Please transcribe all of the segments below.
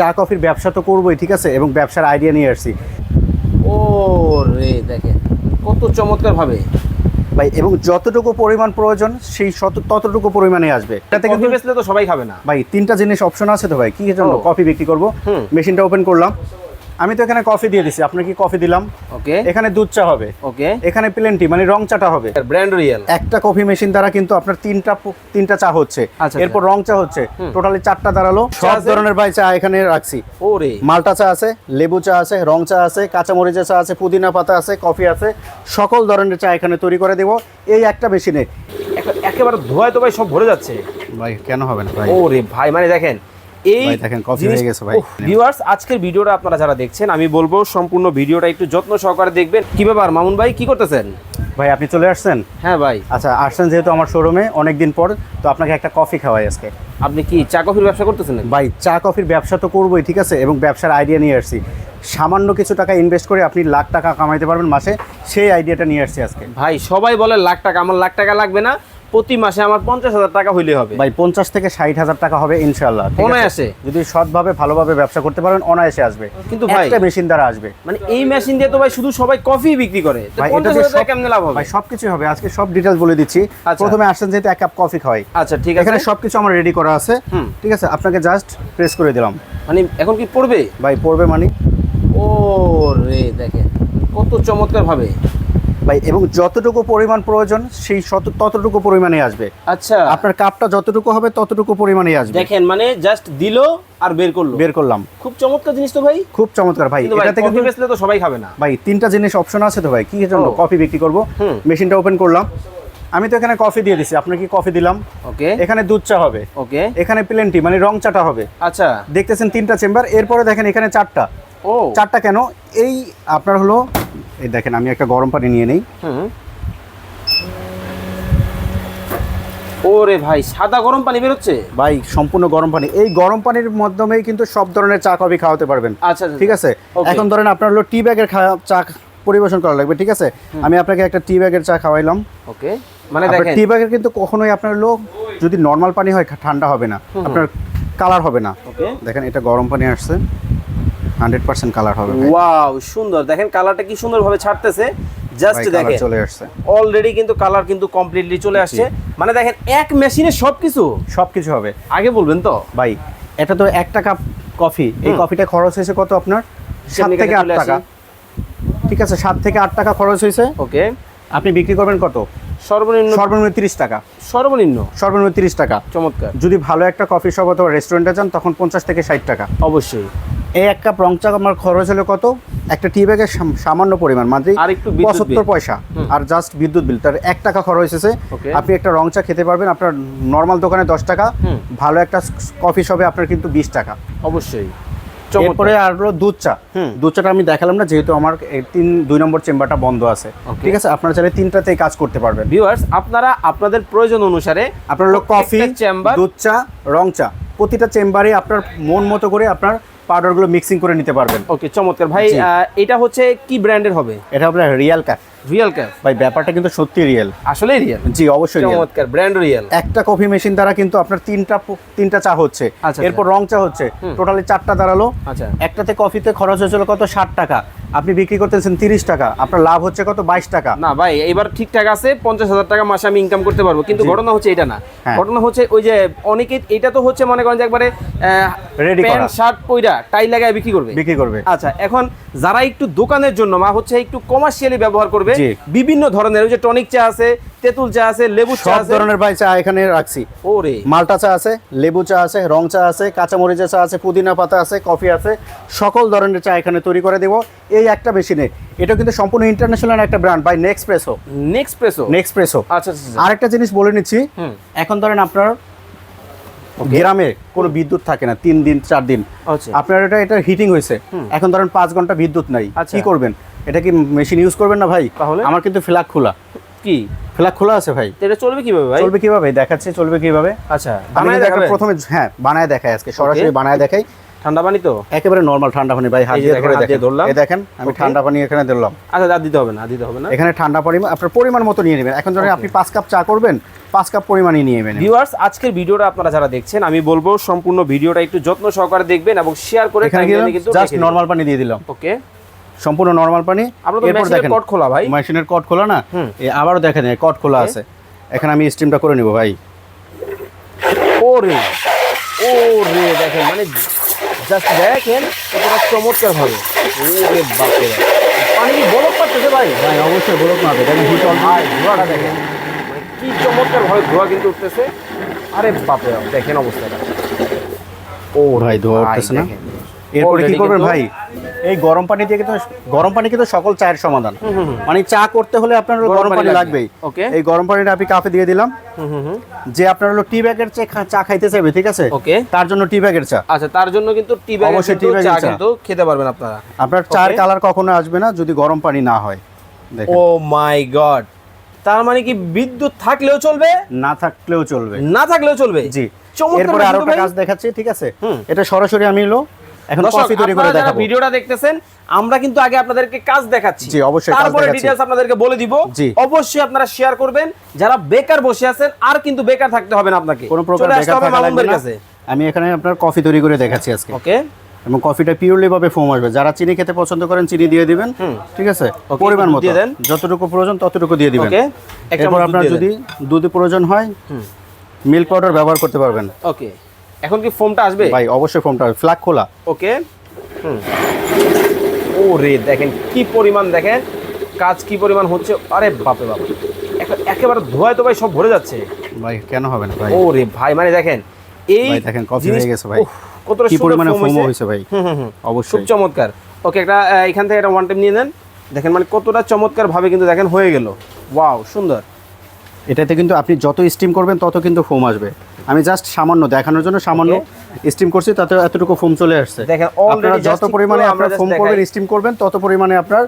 চা কফির ব্যবসা তো করবোই ঠিক আছে? এবং ব্যবসার আইডিয়া নিয়ে আসছি। ও রে দেখেন কত চমৎকার ভাবে ভাই এবং যতটুকু পরিমাণ প্রয়োজন সেই ততটুকু পরিমাণে আসবে। এটাতে কফি কিন্তু বেচলে তো সবাই খাবে না। ভাই তিনটা জিনিস অপশন আছে তো ভাই কি জন্য? কফি বিক্রি করব। মেশিনটা ওপেন করলাম। আমি তো এখানে কফি দিয়ে দিছি। আপনার কি কফি দিলাম। ওকে এখানে দুধ চা হবে। ওকে এখানে প্লেন টি মানে রং চাটা হবে। ব্র্যান্ড রিয়েল একটা কফি মেশিন দ্বারা কিন্তু আপনার তিনটা তিনটা চা হচ্ছে। আচ্ছা, এরপর রং চা হচ্ছে। টোটালি চারটা দাঁড়াল। সব ধরনের ভাই চা এখানে রাখছি। ওরে। মালটা চা আছে লেবু চা আছে রং চা আছে কাঁচামরিচের চা আছে পুদিনা পাতা আছে কফি আছে। সকল ধরনের চা এখানে তৈরি করে দেবো। এই একটা মেশিনে একেবারে ধোয়ায় তো ভাই সব ভরে যাচ্ছে। ভাই কেন হবে না ভাই? ওরে ভাই মানে দেখেন এই দেখেন, কফি হয়ে গেছে ভাই। ভিউয়ার্স আজকের ভিডিওটা আপনারা যারা দেখছেন আমি বলব সম্পূর্ণ ভিডিওটা একটু যত্ন সহকারে দেখবেন। কি ব্যাপার মামুন ভাই কি করতেছেন? ভাই আপনি চলে আসছেন? হ্যাঁ ভাই। আচ্ছা আসছেন যেহেতু আমার শোরুমে অনেক দিন পর তো আপনাকে একটা কফি খাওয়াই আজকে। আপনি কি চা কফির ব্যবসা করতেছেন ভাই চা কফির ব্যবসা তো করবোই ঠিক আছে? এবং ব্যবসার আইডিয়া নিয়ে আসছি। সামান্য কিছু টাকা ইনভেস্ট করে আপনি লাখ টাকা কামাইতে পারবেন মাসে সেই আইডিয়াটা নিয়ে আসছি আজকে। ভাই সবাই বলে লাখ টাকা আমার লাখ টাকা লাগবে না। প্রতি মাসে আমার পঞ্চাশ হাজার টাকা হইলে হবে। ভাই পঞ্চাশ থেকে ষাট হাজার টাকা হবে ইনশাল্লাহ অনায়াসে? যদি সৎভাবে ভালোভাবে ব্যবসা করতে পারেন অনায়াসে আসবে। কিন্তু ভাই- একটা মেশিন দ্বারা আসবে। মানে এই মেশিন দিয়ে তো ভাই শুধু সবাই কফি বিক্রি করে। ভাই টাকা সব- কেমনে লাভ হবে? ভাই সবকিছু হবে। আজকে সব ডিটেলস বলে দিচ্ছি। আচ্ছা। প্রথমে আসছেন যেহেতু এক কাপ কফি খাওয়াই। আচ্ছা ঠিক আছে। এখানে সবকিছু আমার রেডি করা আছে। ঠিক আছে? আপনাকে জাস্ট প্রেস করে দিলাম। মানে এখন কি পড়বে? ভাই পড়বে মানে? ও রে দেখেন। কত চমৎকার ভাবে ভাই এবং যতটুকু পরিমাণ প্রয়োজন সেই ততটুকু পরিমাণে আসবে। আচ্ছা। আপনার কাপটা যতটুকু হবে ততটুকু পরিমাণে আসবে। দেখেন মানে জাস্ট দিল আর বের করল। বের করলাম। খুব চমৎকার জিনিস তো ভাই। খুব চমৎকার ভাই ভাই এটাতে কফি বেচলে তো সবাই খাবে না। ভাই তিনটা জিনিস অপশন আছে তো ভাই কি জন্য? কফি বিক্রি করব। মেশিনটা ওপেন করলাম। আমি তো এখানে কফি দিয়ে দিছি আপনার কি কফি দিলাম। ওকে। এখানে দুধ চা হবে। ওকে। এখানে প্লেন টি মানে রং চাটা হবে। আচ্ছা। দেখতেছেন তিনটা চেম্বার এরপরে দেখেন এখানে চারটা। ও। চারটা কেন? এই আপনার হলো এই দেখেন আমি একটা গরম পানি নিয়ে নেই। ওরে ভাই সাদা গরম পানি বেরোচ্ছে? ভাই সম্পূর্ণ গরম পানি। এই গরম পানির মাধ্যমেই কিন্তু সব ধরনের চা কফি খাওয়াতে পারবেন। আচ্ছা আচ্ছা, ঠিক আছে. এখন ধরেন আপনার হলো টি ব্যাগের চা পরিবেশন করা লাগবে ঠিক আছে? আমি আপনাকে একটা টি ব্যাগের চা খাওয়াইলাম। ওকে মানে দেখেন টি ব্যাগের কিন্তু কখনোই আপনার হলো যদি নর্মাল পানি হয় ঠান্ডা হবে না। আপনার কালার হবে না। দেখেন এটা গরম পানি আসছে। হান্ড্রেড পার্সেন্ট কালার হবে ওয়াও সুন্দর। দেখেন কালারটা কি সুন্দরভাবে ছাড়তেছে। জাস্ট দেখেন। চলে আসছে। অলরেডি কিন্তু কালার কিন্তু কমপ্লিটলি চলে আসছে। মানে দেখেন এক মেশিনে সবকিছু? সব কিছু হবে। আগে বলবেন তো? ভাই এটা তো একটা কাপ কফি এই কফিটা খরচ হয়েছে কত আপনার? সাত থেকে আট টাকা। ঠিক আছে সাত থেকে আট টাকা খরচ হয়েছে। ওকে। আপনি বিক্রি করবেন কত? সর্বনিম্ন সর্বনিম্ন তিরিশ টাকা। সর্বনিম্ন? সর্বনিম্ন তিরিশ টাকা। চমৎকার। যদি ভালো একটা কফি শপ অথবা রেস্টুরেন্টে যান তখন পঞ্চাশ থেকে ষাট টাকা। অবশ্যই। এই এক কাপ রং চা আমার খরচ হলো কত? একটা টি ব্যাগের সামান্য পরিমাণ মাত্র আর একটু পঁচাত্তর। পয়সা। আর জাস্ট বিদ্যুৎ বিল তার এক টাকা খরচ হয়েছে। আপনি একটা রং চা খেতে পারবেন আপনার নর্মাল দোকানে দশ টাকা ভালো একটা কফি শপে আপনার কিন্তু বিশ টাকা। অবশ্যই। এরপরে আর হলো দুধ চা। দুধ চাটা আমি দেখালাম না যেহেতু আমার তিন দুই নম্বর চেম্বারটা বন্ধ আছে। ঠিক আছে? আপনারা চাইলে তিনটাতেই কাজ করতে পারবেন। ভিউয়ার্স আপনারা আপনাদের প্রয়োজন অনুসারে আপনার হলো কফি চেম্বার দুধ চা রং চা। প্রতিটা চেম্বারে আপনার মন মতো করে আপনার পাউডারগুলো মিক্সিং করে নিতে পারবেন। ওকে চমৎকার। ভাই এটা হচ্ছে কি ব্র্যান্ডের হবে? এটা আপনার রিয়াল ক্যাফ রিয়েল ক্যাফ ভাই ব্যাপারটা কিন্তু সত্যি রিয়েল আসলে রিয়েল জি অবশ্যই চমৎকার ব্র্যান্ড রিয়েল একটা কফি মেশিন দ্বারা কিন্তু আপনার তিনটা তিনটা চা হচ্ছে। আচ্ছা, এরপর রং চা হচ্ছে। টোটালি চারটা দাঁড়াল। আচ্ছা। একটাতে কফিতে খরচ হয়েছিল কত? ষাট টাকা। আপনি বিক্রি করতেছেন তিরিশ টাকা আপনার লাভ হচ্ছে কত? বাইশ টাকা। না ভাই এবার ঠিকঠাক আছে পঞ্চাশ হাজার টাকা মাসে আমি ইনকাম করতে পারব। কিন্তু ঘটনা হচ্ছে এটা না। হ্যাঁ। ঘটনা হচ্ছে ওই যে অনেকে এটা তো হচ্ছে মনে করেন যে একবারে রেডি প্যান্ট। শার্ট পইরা টাই লাগায় বিক্রি করবে। বিক্রি করবে। আচ্ছা এখন যারা একটু দোকানের জন্য মা হচ্ছে একটু কমার্শিয়ালি ব্যবহার করবে বিভিন্ন ধরনের ওই যে টনিক চা আছে তেঁতুল চা আছে লেবু চা সব ধরনের ভাই চা এখানে রাখছি। ওরে। মালটা চা আছে লেবু চা আছে রং চা আছে কাঁচামরিচের চা আছে পুদিনা পাতা আছে কফি আছে সকল ধরনের চা এখানে তৈরি করে দেবো। এই একটা মেশিনে এটা কিন্তু সম্পূর্ণ ইন্টারন্যাশনাল একটা brand by Nespresso Nespresso আচ্ছা আচ্ছা, আচ্ছা। আরেকটা জিনিস বলে নিচ্ছি। এখন ধরেন আপনার গ্রামে কোনো বিদ্যুৎ থাকে না তিন দিন চার দিন। আচ্ছা। আপনার এটা এটা হিটিং হয়েছে। এখন ধরেন পাঁচ ঘণ্টা বিদ্যুৎ নাই। আচ্ছা। কি করবেন? এটা কি মেশিন ইউজ করবেন না ভাই? তাহলে? আমার কিন্তু ফ্ল্যাগ খোলা। কি? ফ্ল্যাগ খোলা আছে ভাই। এটা চলবে কীভাবে ভাই? চলবে কীভাবে? দেখাচ্ছে চলবে কীভাবে? আচ্ছা বানায় প্রথমে হ্যাঁ বানায় দেখাই আজকে সরাসরি বানায় দেখাই। ঠান্ডা পানি তো? একেবারে নর্মাল ঠান্ডা পানি ভাই হাত দিয়ে ধরলাম। এই দেখেন আমি ঠান্ডা পানি এখানে দিলাম আচ্ছা আর দিতে হবে না দিতে হবে না। এখানে ঠান্ডা পরিমাণ আপনার পরিমাণ মতো নিয়ে নেবেন। এখন ধরেন আপনি পাঁচ কাপ চা করবেন পাঁচ কাপ পরিমাণই নিয়ে নেবেন। ভিউয়ার্স আজকের ভিডিওটা আপনারা যারা দেখছেন আমি বলব সম্পূর্ণ ভিডিওটা একটু যত্ন সহকারে দেখবেন এবং শেয়ার করে এখানে কিন্তু জাস্ট নর্মাল পানি দিয়ে দিলাম। ওকে সম্পূর্ণ নর্মাল পানি। এরপর দেখেন কট খোলা ভাই। মেশিনের কট খোলা না? এ আবারও দেখেন কট খোলা আছে। এখানে আমি স্টিমটা করে নিব ভাই। ওরে ওরে দেখেন মানে জাস্ট দেখেন কতটা চমৎকার ভাবে ওরে বাপরে। বাপ। পানি কি বরফ পাচ্ছে ভাই? ভাই অবশ্যই বলুক না দেখেন হিট ভাই ধোয়াটা দেখেন। মানে কি চমৎকার ভাবে ধোয়া কিন্তু উঠতেছে। আরে বাপরে বাপ, দেখেন অবস্থাটা। ও ভাই ধোয়া উঠতেছে না। এরপরে কি করবেন ভাই? এই গরম পানি দিয়ে কিন্তু গরম পানি কিন্তু সকল চায়ের সমাধান। মানে চা করতে হলে আপনার গরম পানি লাগবেই। Okay. এই গরম পানিটা আপনি কাপে দিয়ে দিলাম। যে আপনার হলো টি ব্যাগের চা চা খাইতে চাইবে ঠিক আছে? ওকে। তার জন্য টি ব্যাগের চা। আচ্ছা তার জন্য কিন্তু টি ব্যাগ অবশ্যই bag এর চা। কিন্তু খেতে পারবেন আপনারা। আপনার চার. কালার কখনো আসবে না যদি গরম পানি না হয়। ও মাই গড তার মানে কি বিদ্যুৎ থাকলেও চলবে? না থাকলেও চলবে। না থাকলেও চলবে? জি। এরপরে আরও একটা। কাজ দেখাচ্ছি ঠিক আছে? এটা সরাসরি আমি হলো এখন কফি তৈরি করে দেখাবো। ভিডিওটা দেখতেছেন আমরা কিন্তু আগে আপনাদেরকে কাজ দেখাচ্ছি। জি, অবশ্যই তারপরে ডিটেইলস আপনাদেরকে বলে দিব। অবশ্যই আপনারা শেয়ার করবেন। যারা বেকার বসে আছেন আর কিন্তু বেকার থাকতে হবে না আপনাকে। কোনো প্রকার বেকার থাকা লাগবে না। আমি এখানে আপনার কফি তৈরি করে দেখাচ্ছি আজকে। ওকে এবং কফিটা পিওরলি ভাবে ফোম আসবে। যারা চিনি খেতে পছন্দ করেন চিনি দিয়ে দিবেন। ঠিক আছে? পরিমাণ মতো। যতটুকু প্রয়োজন ততটুকু দিয়ে দিবেন। এরপর আপনার যদি দুধ প্রয়োজন হয় মিল্ক পাউডার ব্যবহার করতে পারবেন। ওকে এখন কি ফোমটা আসবে? ভাই অবশ্যই ফোমটা ফ্ল্যাগ খোলা। ওকে। হুম। ও রে দেখেন কি পরিমাণ দেখেন কাজ কি পরিমাণ হচ্ছে। আরে বাপরে বাপ। একেবারে ধোয়ায় তো ভাই সব ভরে যাচ্ছে। ভাই কেন হবে না ভাই? ও রে ভাই মানে দেখেন এই দেখেন, কফি হয়ে গেছে ভাই। কতটা কি পরিমাণে ফোম হয়েছে। ভাই? হুম হুম হুম। খুব চমৎকার। ওকে একটা এখান থেকে একটা ওয়ান টাইম নিয়ে নেন। দেখেন মানে কতটা চমৎকার ভাবে কিন্তু দেখেন হয়ে গেল। ওয়াও সুন্দর। এটাতে কিন্তু আপনি যত স্টিম করবেন তত কিন্তু ফোম আসবে। আমি জাস্ট সামান্য দেখানোর জন্য সামান্য স্টিম করছি তাতে এতটুকু ফোম চলে আসছে। দেখেন, আপনারা যত পরিমাণে আপনার ফোম করবেন স্টিম করবেন তত পরিমাণে আপনার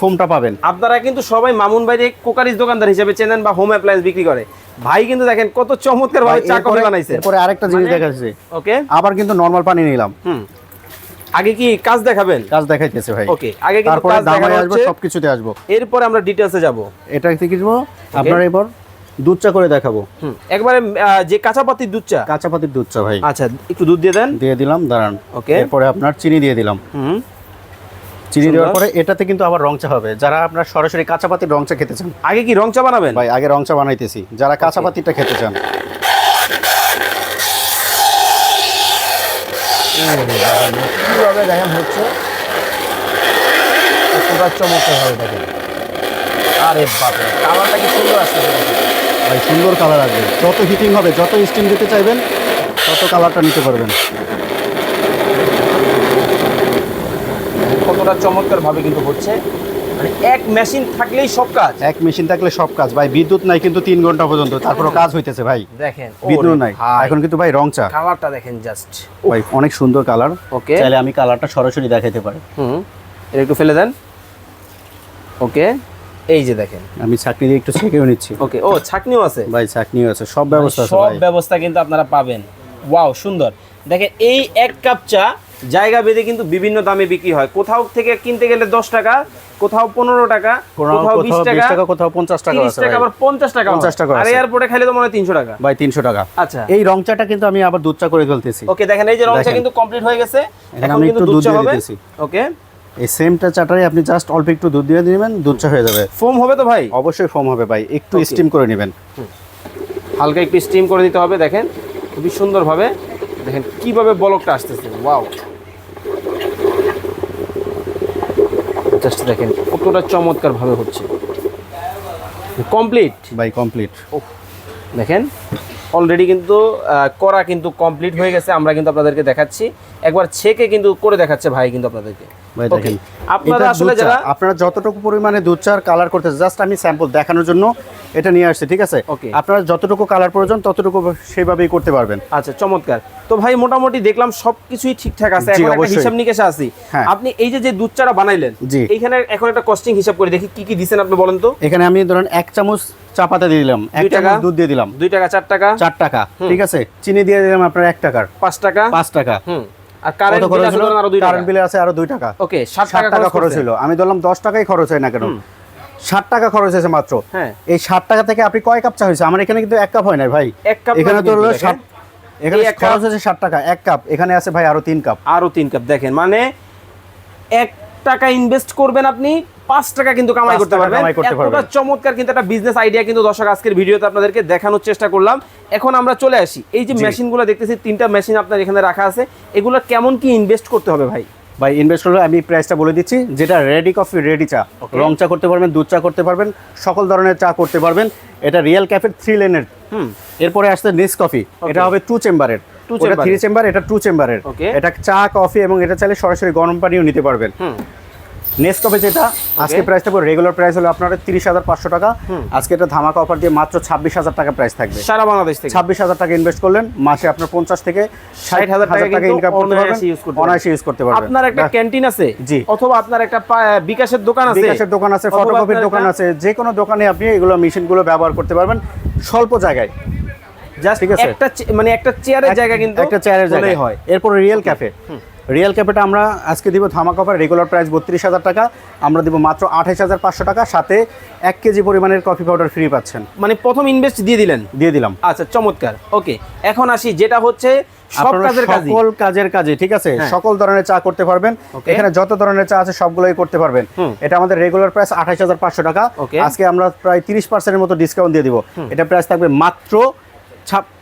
ফোমটা পাবেন। আপনারা কিন্তু সবাই মামুন বাইরে কোকারিজ দোকানদার হিসেবে চেনেন বা হোম অ্যাপ্লায়েন্স বিক্রি করে। ভাই কিন্তু দেখেন কত চমৎকার ভাবে চা কফি বানাইছে। পরে আরেকটা জিনিস মানে- দেখাচ্ছি। ওকে আবার কিন্তু নর্মাল পানি নিলাম। হুম। আগে কি কাজ দেখাবেন? কাজ দেখাইতেছে ভাই। ওকে আগে কিন্তু কাজ দেখানো আসব সবকিছুতে আসব। এরপরে আমরা ডিটেইলসে যাব। এটা থেকে দিব আপনার এবার দুধ চা করে দেখাবো। হুম একবারে যে কাঁচা পাতির দুধ চা কাঁচা পাতির দুধ চা ভাই। আচ্ছা একটু দুধ দিয়ে দেন। দিয়ে দিলাম দাঁড়ান। ওকে। এরপরে আপনার চিনি দিয়ে দিলাম। হুম। চিনি দেওয়ার পরে এটাতে কিন্তু আবার রং চা হবে। যারা আপনার সরাসরি কাঁচা পাতির রং চা খেতে চান। আগে কি রং চা বানাবেন? ভাই আগে রং চা বানাইতেছি। যারা কাঁচা পাতিরটা খেতে চান। কীভাবে দেখেন হচ্ছে? চমৎকার হবে দেখেন। আরে বাপরে কালারটা কি সুন্দর আসছে ভাই সুন্দর কালার আসবে যত হিটিং হবে যত স্টিম দিতে চাইবেন তত কালারটা নিতে পারবেন। কতটা চমৎকার ভাবে কিন্তু হচ্ছে। মানে এক মেশিন থাকলেই সব কাজ। এক মেশিন থাকলে সব কাজ। ভাই বিদ্যুৎ নাই কিন্তু তিন ঘণ্টা পর্যন্ত। তারপরও কাজ হইতেছে ভাই। দেখেন বিদ্যুৎ নাই। এখন কিন্তু ভাই রং চা। কালারটা দেখেন জাস্ট ভাই অনেক সুন্দর কালার ওকে চাইলে আমি কালারটা সরাসরি দেখাইতে পারি। হুম। এটা একটু ফেলে দেন। ওকে এই যে দেখেন। আমি চাকরি দিয়ে একটু ছেঁকেও নিচ্ছি। ওকে ও ছাকনিও আছে? ভাই চাকনিও আছে সব ব্যবস্থা আছে সব ব্যবস্থা কিন্তু আপনারা পাবেন। ওয়াও সুন্দর। দেখেন এই এক কাপ চা জায়গা বেঁধে কিন্তু বিভিন্ন দামে বিক্রি হয়। কোথাও থেকে কিনতে গেলে দশ টাকা কোথাও পনেরো টাকা কোথাও বিশ টাকা কোথাও পঞ্চাশ টাকা আবার পঞ্চাশ টাকা 50 টাকা আর এয়ারপোর্টে খাইলে তো মনে হয় তিনশো টাকা। ভাই তিনশো টাকা। আচ্ছা। এই রং চাটা কিন্তু আমি আবার দুধ চা করে ফেলতেছি। ওকে দেখেন এই যে রংটা দেখেন। কিন্তু কমপ্লিট হয়ে গেছে। এখন কিন্তু দুধ চা হবে। ওকে। এই সেমটা চাটারে আপনি জাস্ট অল্প একটু দুধ দিয়ে দিবেন দুধ চা হয়ে যাবে। ফোম হবে তো ভাই? অবশ্যই ফোম হবে ভাই একটু স্টিম করে নেবেন। হালকা একটু স্টিম করে দিতে হবে দেখেন। খুবই সুন্দরভাবে দেখেন কীভাবে বলকটা আসতেছে ওয়াও জাস্ট দেখেন কতটা চমৎকার ভাবে হচ্ছে। কমপ্লিট ভাই কমপ্লিট দেখেন অলরেডি কিন্তু করা কিন্তু কমপ্লিট হয়ে গেছে আমরা কিন্তু আপনাদেরকে দেখাচ্ছি। একবার ছেকে কিন্তু করে দেখাচ্ছে ভাই কিন্তু আপনাদেরকে। ভাই দেখেন আপনারা আসলে যারা আপনারা যতটুকু পরিমাণে দুধ চার কালার করতে জাস্ট আমি স্যাম্পল দেখানোর জন্য এটা নিয়ে আসছি ঠিক আছে? আপনারা যতটুকু কালার প্রয়োজন ততটুকু সেইভাবেই করতে পারবেন। আচ্ছা চমৎকার। তো ভাই মোটামুটি দেখলাম সবকিছুই ঠিকঠাক আছে। এখন একটা হিসাব নিকেশে আছি। হ্যাঁ। আপনি এই যে যে দুধ চাটা বানাইলেন। এইখানে এখন একটা কস্টিং হিসাব করে দেখি কি কি দিছেন আপনি বলেন তো। এখানে আমি ধরেন এক চামচ চা পাতা দিয়ে দিলাম এক টাকা? চামচ দুধ দিয়ে দিলাম। দুই টাকা চার টাকা? চার টাকা ঠিক আছে? চিনি দিয়ে দিলাম আপনার এক টাকার। পাঁচ টাকা? পাঁচ টাকা। আর current কত আছে আরও দুই টাকা। কারেন্ট বিলে আছে আরও দুই টাকা। ওকে ষাট টাকা খরচ হলো। আমি ধরলাম দশ টাকাই খরচ হয় না কেন? ষাট টাকা খরচ হয়েছে মাত্র। হ্যাঁ। এই ষাট টাকা থেকে আপনি কয় কাপ চা হয়েছে? আমার এখানে কিন্তু এক কাপ হয় না ভাই। এখানে তো ষাট এখানে খরচ হয়েছে ষাট টাকা এক কাপ। এখানে আছে ভাই আরও তিন কাপ। আরও তিন কাপ। দেখেন মানে এক টাকা ইনভেস্ট করবেন আপনি পাঁচ টাকা কিন্তু কামাই করতে পারবেন। এতটা চমৎকার কিন্তু একটা বিজনেস আইডিয়া কিন্তু দর্শক আজকের ভিডিওতে আপনাদেরকে দেখানোর চেষ্টা করলাম। এখন আমরা চলে আসি। এই যে। মেশিনগুলো দেখতেছি তিনটা মেশিন আপনার এখানে রাখা আছে। এগুলো কেমন কি ইনভেস্ট করতে হবে ভাই? ভাই ইনভেস্ট করলে আমি প্রাইসটা বলে দিচ্ছি যেটা রেডি কফি রেডি চা. রং চা করতে পারবেন দুধ চা করতে পারবেন সকল ধরনের চা করতে পারবেন। এটা রিয়েল ক্যাফের থ্রি লেনের হুম। এরপরে আসছে নেস কফি এটা হবে টু চেম্বারের ওটা থ্রি চেম্বার এটা টু চেম্বারের এটা চা কফি এবং এটা চাইলে সরাসরি গরম পানিও নিতে পারবেন। নেক্সট কফি যেটা আজকে প্রাইসটা পুরো রেগুলার প্রাইস হলো আপনার তিরিশ হাজার পাঁচশো টাকা। আজকে এটা ধামাকা অফার দিয়ে মাত্র ছাব্বিশ হাজার টাকা প্রাইস থাকবে। সারা বাংলাদেশ থেকে। ছাব্বিশ হাজার টাকা ইনভেস্ট করলেন মাসে আপনার পঞ্চাশ থেকে ষাট হাজার টাকা ইনকাম করতে পারবেন। অনায়াসে ইউজ করতে পারবেন। আপনার একটা ক্যান্টিন আছে? জি। অথবা আপনার একটা বিকাশের দোকান আছে? বিকাশের দোকান আছে ফটোকপির দোকান আছে যে কোনো দোকানে আপনি এগুলো মেশিনগুলো ব্যবহার করতে পারবেন স্বল্প জায়গায়। জাস্ট ঠিক আছে। একটা মানে একটা চেয়ারের জায়গা কিন্তু একটা চেয়ারের জায়গায় হয়। এরপর রিয়েল ক্যাফে রিয়েল ক্যাফেটা আমরা আজকে দিব ধামাকা অফার রেগুলার প্রাইস বত্রিশ হাজার টাকা। আমরা দিব মাত্র আঠাইশ হাজার পাঁচশো টাকা। সাথে এক কেজি পরিমাণের কফি পাউডার ফ্রি পাচ্ছেন। মানে প্রথম ইনভেস্ট দিয়ে দিলেন? দিয়ে দিলাম। আচ্ছা চমৎকার। ওকে এখন আসি যেটা হচ্ছে সকল কাজের কাজে ঠিক আছে? হ্যাঁ। সকল ধরনের চা করতে পারবেন। এখানে যত ধরনের চা আছে সবগুলোই করতে পারবেন। এটা আমাদের রেগুলার প্রাইস আঠাইশ হাজার পাঁচশো টাকা। আজকে আমরা প্রায় তিরিশ পার্সেন্টের মতো ডিসকাউন্ট দিয়ে দিব। এটা প্রাইস থাকবে মাত্র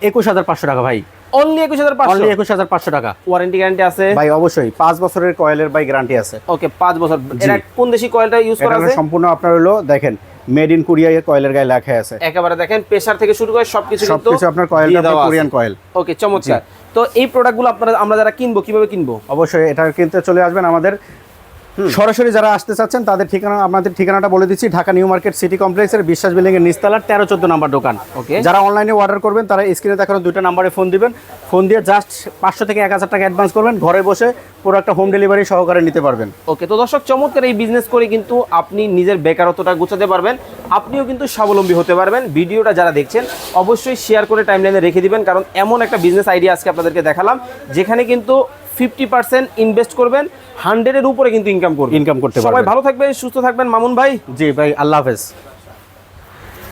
একুশ হাজার পাঁচশো টাকা ভাই। অনলি একুশ হাজার অনলি একুশ হাজার পাঁচশো টাকা। ওয়ারেন্টি গ্যারান্টি আছে? ভাই অবশ্যই পাঁচ বছরের কয়েলের বাই গ্যারান্টি আছে। ওকে পাঁচ বছর। এটা কোন দেশি কয়েলটা ইউজ করা আছে? সম্পূর্ণ আপনার হলো দেখেন মেড ইন কোরিয়া কয়েলের গায়ে লেখা আছে। একেবারে দেখেন প্রেসার থেকে শুরু করে সবকিছু কিন্তু সবকিছু আপনার কয়েলটা কোরিয়ান কয়েল ওকে চমৎকার। তো এই প্রোডাক্টগুলো আপনারা আমরা যারা কিনবো কীভাবে কিনবো? অবশ্যই এটা কিনতে চলে আসবেন আমাদের সরাসরি যারা আসতে চাচ্ছেন তাদের ঠিকানা আপনাদের ঠিকানাটা বলে দিচ্ছি ঢাকা নিউ মার্কেট সিটি কমপ্লেক্সের বিশ্বাস বিল্ডিং এর নিচতলার তেরো চোদ্দ নাম্বার দোকান. যারা অনলাইনে অর্ডার করবেন তারা স্ক্রিনে দেখানো দুইটা নাম্বারে ফোন দিবেন। ফোন দিয়ে জাস্ট পাঁচশো থেকে এক হাজার টাকা অ্যাডভান্স করবেন ঘরে বসে পুরো একটা হোম ডেলিভারি সহকারে নিতে পারবেন। ওকে তো দর্শক চমৎকার এই বিজনেস করে কিন্তু আপনি নিজের বেকারত্বটা গুছাতে পারবেন। আপনিও কিন্তু স্বাবলম্বী হতে পারবেন। ভিডিওটা যারা দেখছেন অবশ্যই শেয়ার করে টাইমলাইনে রেখে দিবেন কারণ এমন একটা বিজনেস আইডিয়া আজকে আপনাদেরকে দেখালাম যেখানে কিন্তু ফিফটি পার্সেন্ট ইনভেস্ট করবেন হান্ড্রেডের উপরে কিন্তু ইনকাম করবেন। ইনকাম করতে সবাই ভালো থাকবেন সুস্থ থাকবেন। মামুন ভাই? জি ভাই আল্লাহ হাফেজ।